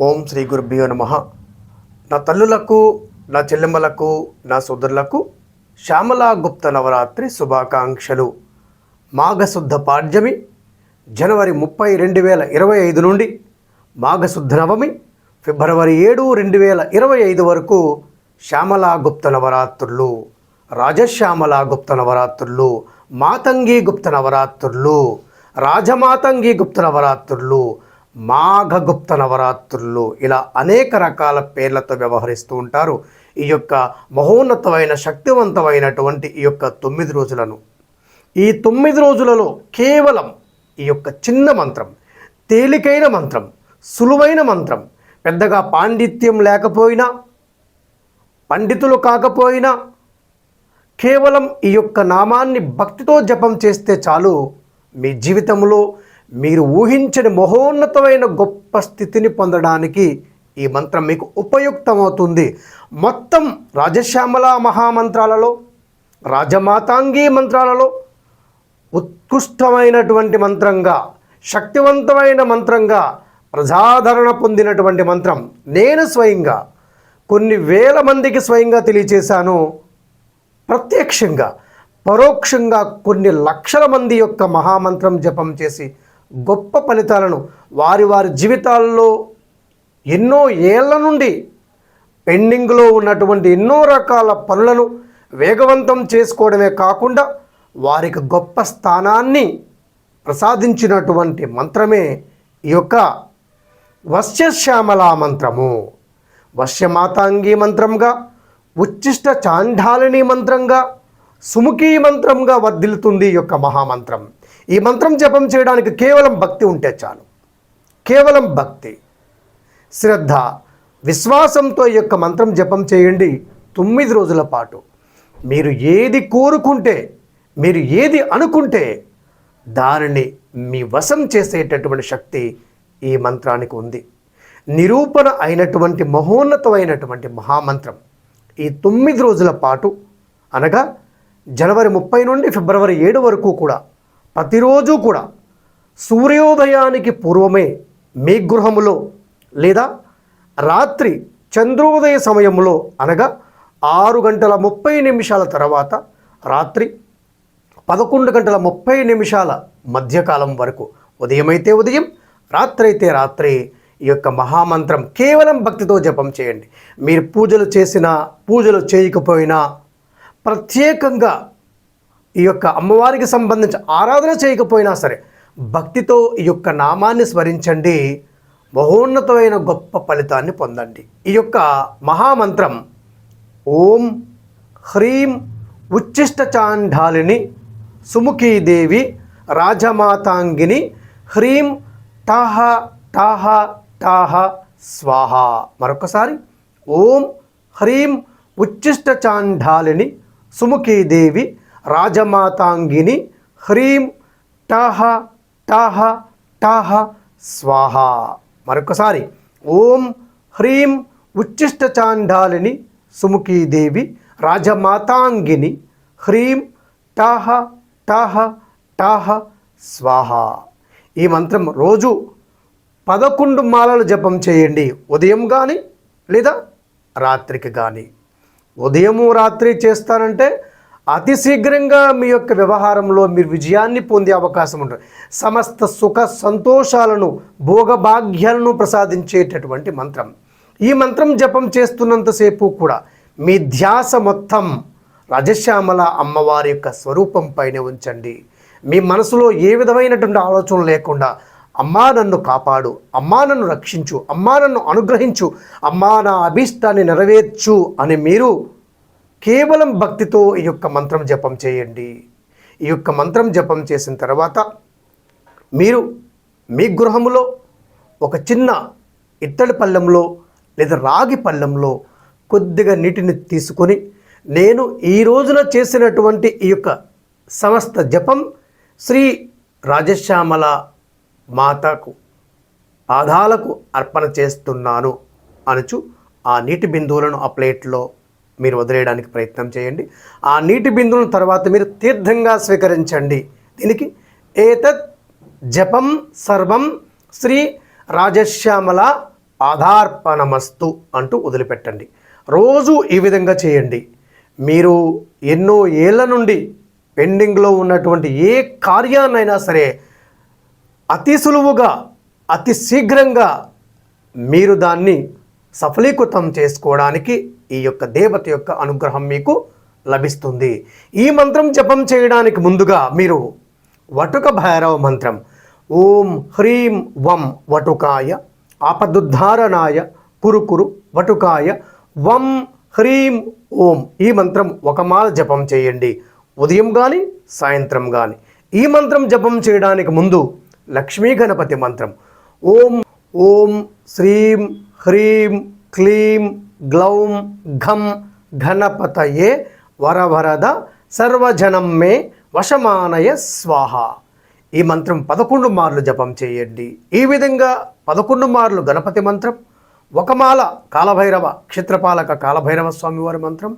ఓం శ్రీ గురుభ్యో నమ. నా తల్లులకు నా చెల్లెమ్మలకు నా సోదరులకు శ్యామలా గుప్త నవరాత్రి శుభాకాంక్షలు. మాఘశుద్ధ పాడ్యమి జనవరి ముప్పై రెండు వేల ఇరవై ఐదు నుండి మాఘశుద్ధ నవమి ఫిబ్రవరి ఏడు రెండు వేల ఇరవై ఐదు వరకు శ్యామలా గుప్త నవరాత్రులు రాజశ్యామలా గుప్త నవరాత్రులు మాతంగి గుప్త నవరాత్రులు రాజమాతంగి గుప్త నవరాత్రులు మాఘగుప్త నవరాత్రులు ఇలా అనేక రకాల పేర్లతో వ్యవహరిస్తూ ఉంటారు. ఈ యొక్క మహోన్నతమైన శక్తివంతమైనటువంటి ఈ యొక్క తొమ్మిది రోజులను. ఈ తొమ్మిది రోజులలో కేవలం ఈ యొక్క చిన్న మంత్రం తేలికైన మంత్రం సులువైన మంత్రం పెద్దగా పాండిత్యం లేకపోయినా పండితులు కాకపోయినా కేవలం ఈ యొక్క నామాన్ని భక్తితో జపం చేస్తే చాలు మీ జీవితంలో మీరు ఊహించని మహోన్నతమైన గొప్ప స్థితిని పొందడానికి ఈ మంత్రం మీకు ఉపయుక్తమవుతుంది. మొత్తం రాజశ్యామల మహామంత్రాలలో రాజమాతాంగీ మంత్రాలలో ఉత్కృష్టమైనటువంటి మంత్రంగా శక్తివంతమైన మంత్రంగా ప్రజాదరణ పొందినటువంటి మంత్రం నేను స్వయంగా కొన్ని వేల మందికి స్వయంగా తెలియచేశాను. ప్రత్యక్షంగా పరోక్షంగా కొన్ని లక్షల మంది యొక్క మహామంత్రం జపం చేసి గొప్ప ఫలితాలను వారి వారి జీవితాల్లో ఎన్నో ఏళ్ళ నుండి పెండింగ్లో ఉన్నటువంటి ఎన్నో రకాల పనులను వేగవంతం చేసుకోవడమే కాకుండా వారికి గొప్ప స్థానాన్ని ప్రసాదించినటువంటి మంత్రమే ఈ యొక్క వశ్యశ్యామలా మంత్రము. వశ్యమాతాంగి మంత్రంగా ఉచ్చిష్ట చాండాలిని మంత్రంగా సుముఖీ మంత్రంగా వర్ధిల్లుతుంది ఈ యొక్క మహామంత్రం. ఈ మంత్రం జపం చేయడానికి కేవలం భక్తి ఉంటే చాలు. కేవలం భక్తి. శ్రద్ధ విశ్వాసంతో ఈ యొక్క మంత్రం జపం చేయండి తొమ్మిది రోజుల పాటు. మీరు ఏది కోరుకుంటే మీరు ఏది అనుకుంటే దానిని మీ వశం చేసేటటువంటి శక్తి ఈ మంత్రానికి ఉంది. నిరూపణ అయినటువంటి మహోన్నతమైనటువంటి మహామంత్రం ఈ తొమ్మిది రోజుల పాటు అనగా జనవరి ముప్పై నుండి ఫిబ్రవరి ఏడు వరకు కూడా ప్రతిరోజు కూడా సూర్యోదయానికి పూర్వమే మీ గృహములో లేదా రాత్రి చంద్రోదయ సమయంలో అనగా ఆరు గంటల ముప్పై నిమిషాల తర్వాత రాత్రి పదకొండు గంటల ముప్పై నిమిషాల మధ్యకాలం వరకు ఉదయమైతే ఉదయం రాత్రి అయితే రాత్రి ఈ యొక్క మహామంత్రం కేవలం భక్తితో జపం చేయండి. మీరు పూజలు చేసినా పూజలు చేయకపోయినా ప్రత్యేకంగా ఈ యొక్క అమ్మవారికి సంబంధించి ఆరాధన చేయకపోయినా సరే భక్తితో ఈ యొక్క నామాన్ని స్మరించండి. మహోన్నతమైన గొప్ప ఫలితాన్ని పొందండి. ఈ యొక్క మహామంత్రం ఓం హ్రీం ఉచ్చిష్ట చాండాలిని సుముఖీదేవి రాజమాతాంగిని హ్రీం టాహ టాహ టాహ స్వాహ. మరొకసారి ఓం హ్రీం ఉచ్చిష్ట చాండాలిని సుముఖీదేవి రాజమాతాంగిని హ్రీం టాహ టాహ టాహ స్వాహ. మరొకసారి ఓం హ్రీం ఉచ్చిష్టచాండాలిని సుముఖీదేవి రాజమాతాంగిని హ్రీం టాహ టాహ టాహ స్వాహ. ఈ మంత్రం రోజు పదకొండు మాలలు జపం చేయండి. ఉదయం కానీ లేదా రాత్రికి కానీ ఉదయము రాత్రి చేస్తారంటే అతి శీఘ్రంగా మీ యొక్క వ్యవహారంలో మీరు విజయాన్ని పొందే అవకాశం ఉంటుంది. సమస్త సుఖ సంతోషాలను భోగభాగ్యాలను ప్రసాదించేటటువంటి మంత్రం. ఈ మంత్రం జపం చేస్తున్నంతసేపు కూడా మీ ధ్యాస మొత్తం రాజశ్యామల అమ్మవారి యొక్క స్వరూపం పైన ఉంచండి. మీ మనసులో ఏ విధమైనటువంటి ఆలోచన లేకుండా అమ్మా నన్ను కాపాడు అమ్మా నన్ను రక్షించు అమ్మా నన్ను అనుగ్రహించు అమ్మా నా అభీష్టాన్ని నెరవేర్చు అని మీరు కేవలం భక్తితో ఈ యొక్క మంత్రం జపం చేయండి. ఈ యొక్క మంత్రం జపం చేసిన తర్వాత మీరు మీ గృహములో ఒక చిన్న ఇత్తడి పళ్ళెంలో లేదా రాగి పళ్ళెంలో కొద్దిగా నీటిని తీసుకొని నేను ఈ రోజున చేసినటువంటి ఈ యొక్క సమస్త జపం శ్రీ రాజశ్యామల మాతకు పాదాలకు అర్పణ చేస్తున్నాను. అనుచు ఆ నీటి బిందువులను ఆ ప్లేట్లో మీరు వదిలేయడానికి ప్రయత్నం చేయండి. ఆ నీటి బిందువులను తర్వాత మీరు తీర్థంగా స్వీకరించండి. దీనికి ఏతత్ జపం సర్వం శ్రీ రాజశ్యామల ఆధార్పణమస్తు అంటూ వదిలిపెట్టండి. రోజు ఈ విధంగా చేయండి. మీరు ఎన్నో ఏళ్ళ నుండి పెండింగ్లో ఉన్నటువంటి ఏ కార్యాన్నైనా సరే అతి సులువుగా అతి శీఘ్రంగా మీరు దాన్ని సఫలీకృతం చేసుకోవడానికి ఈ యొక్క దేవత యొక్క అనుగ్రహం మీకు లభిస్తుంది. ఈ మంత్రం జపం చేయడానికి ముందుగా మీరు వటుక భైరవ మంత్రం. ఓం హ్రీం వం వటుకాయ ఆపదుద్ధారణాయ కురుకురు వటుకాయ వం హ్రీం ఓం ఈ మంత్రం ఒక మాల జపం చేయండి. ఉదయం కానీ సాయంత్రం కానీ ఈ మంత్రం జపం చేయడానికి ముందు లక్ష్మీ గణపతి మంత్రం. ఓం ఓం శ్రీం హ్రీం క్లీం గ్లౌం ఘం ఘనపతయే వరవరద సర్వజనం మే వశమానయ స్వాహ. ఈ మంత్రం పదకొండు మార్లు జపం చేయండి. ఈ విధంగా పదకొండు మార్లు గణపతి మంత్రం ఒకమాల కాలభైరవ క్షేత్రపాలక కాలభైరవ స్వామివారి మంత్రం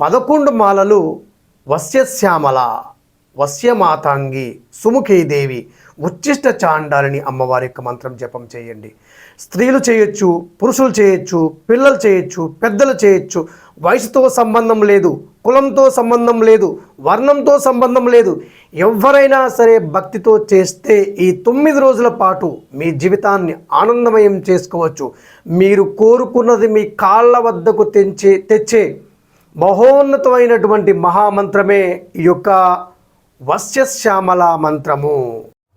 పదకొండు మాలలు వస్యశ్యామల వస్యమాతాంగి సుముఖీదేవి ఉచ్చిష్ట చాండాలని అమ్మవారి యొక్క మంత్రం జపం చేయండి. స్త్రీలు చేయొచ్చు పురుషులు చేయొచ్చు పిల్లలు చేయొచ్చు పెద్దలు చేయొచ్చు వయసుతో సంబంధం లేదు కులంతో సంబంధం లేదు వర్ణంతో సంబంధం లేదు. ఎవరైనా సరే భక్తితో చేస్తే ఈ తొమ్మిది రోజుల పాటు మీ జీవితాన్ని ఆనందమయం చేసుకోవచ్చు. మీరు కోరుకున్నది మీ కాళ్ళ వద్దకు తెంచే తెచ్చే మహోన్నతమైనటువంటి మహామంత్రమే ఈ యొక్క వస్యశ్యామల మంత్రము.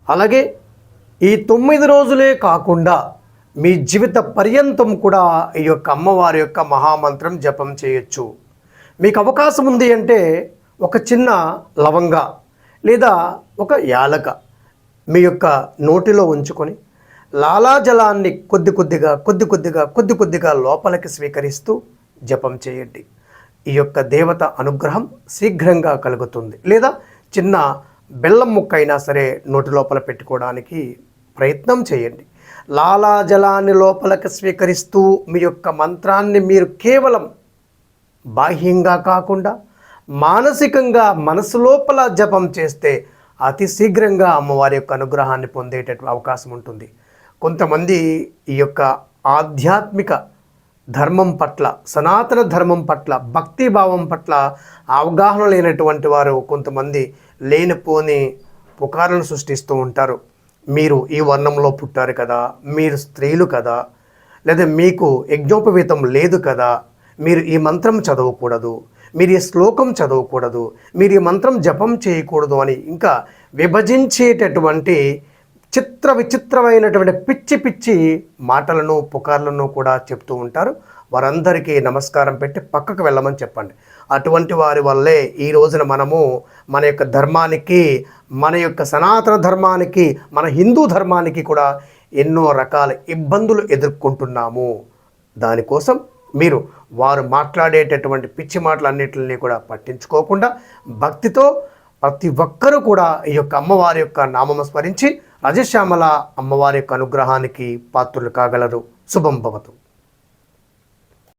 అలాగే ఈ తొమ్మిది రోజులే కాకుండా మీ జీవిత పర్యంతం కూడా ఈ యొక్క అమ్మవారి యొక్క మహామంత్రం జపం చేయొచ్చు. మీకు అవకాశం ఉంది అంటే ఒక చిన్న లవంగ లేదా ఒక యాలక మీ యొక్క నోటిలో ఉంచుకొని లాలాజలాన్ని కొద్ది కొద్దిగా కొద్ది కొద్దిగా కొద్ది కొద్దిగా లోపలికి స్వీకరిస్తూ జపం చేయండి. ఈ యొక్క దేవత అనుగ్రహం శీఘ్రంగా కలుగుతుంది. లేదా చిన్న బెల్లం ముక్క అయినా సరే నోటి లోపల పెట్టుకోవడానికి ప్రయత్నం చేయండి. లాలాజలాన్ని లోపలికి స్వీకరిస్తూ మీ యొక్క మంత్రాన్ని మీరు కేవలం బాహ్యంగా కాకుండా మానసికంగా మనసు లోపల జపం చేస్తే అతి శీఘ్రంగా అమ్మవారి యొక్క అనుగ్రహాన్ని పొందేటటువంటి అవకాశం ఉంటుంది. కొంతమంది ఈ యొక్క ఆధ్యాత్మిక ధర్మం పట్ల సనాతన ధర్మం పట్ల భక్తి భావం పట్ల అవగాహన లేనటువంటి వారు కొంతమంది లేనిపోని పుకార్లను సృష్టిస్తూ ఉంటారు. మీరు ఈ వర్ణంలో పుట్టారు కదా మీరు స్త్రీలు కదా లేదా మీకు యజ్ఞోపవీతం లేదు కదా మీరు ఈ మంత్రం చదవకూడదు మీరు ఈ శ్లోకం చదవకూడదు మీరు ఈ మంత్రం జపం చేయకూడదు అని ఇంకా విభజించేటటువంటి చిత్ర విచిత్రమైనటువంటి పిచ్చి పిచ్చి మాటలను పుకార్లను కూడా చెప్తూ ఉంటారు. వారందరికీ నమస్కారం పెట్టి పక్కకు వెళ్ళమని చెప్పండి. అటువంటి వారి వల్లే ఈ రోజున మనము మన యొక్క ధర్మానికి మన యొక్క సనాతన ధర్మానికి మన హిందూ ధర్మానికి కూడా ఎన్నో రకాల ఇబ్బందులు ఎదుర్కొంటున్నాము. దానికోసం మీరు వారు మాట్లాడేటటువంటి పిచ్చి మాటలన్నింటినీ కూడా పట్టించుకోకుండా భక్తితో ప్రతి ఒక్కరూ కూడా ఈ యొక్క అమ్మవారి యొక్క నామము స్మరించి రజశ్యామల అమ్మవారి యొక్క అనుగ్రహానికి పాత్రులు కాగలరు. శుభం భవతు.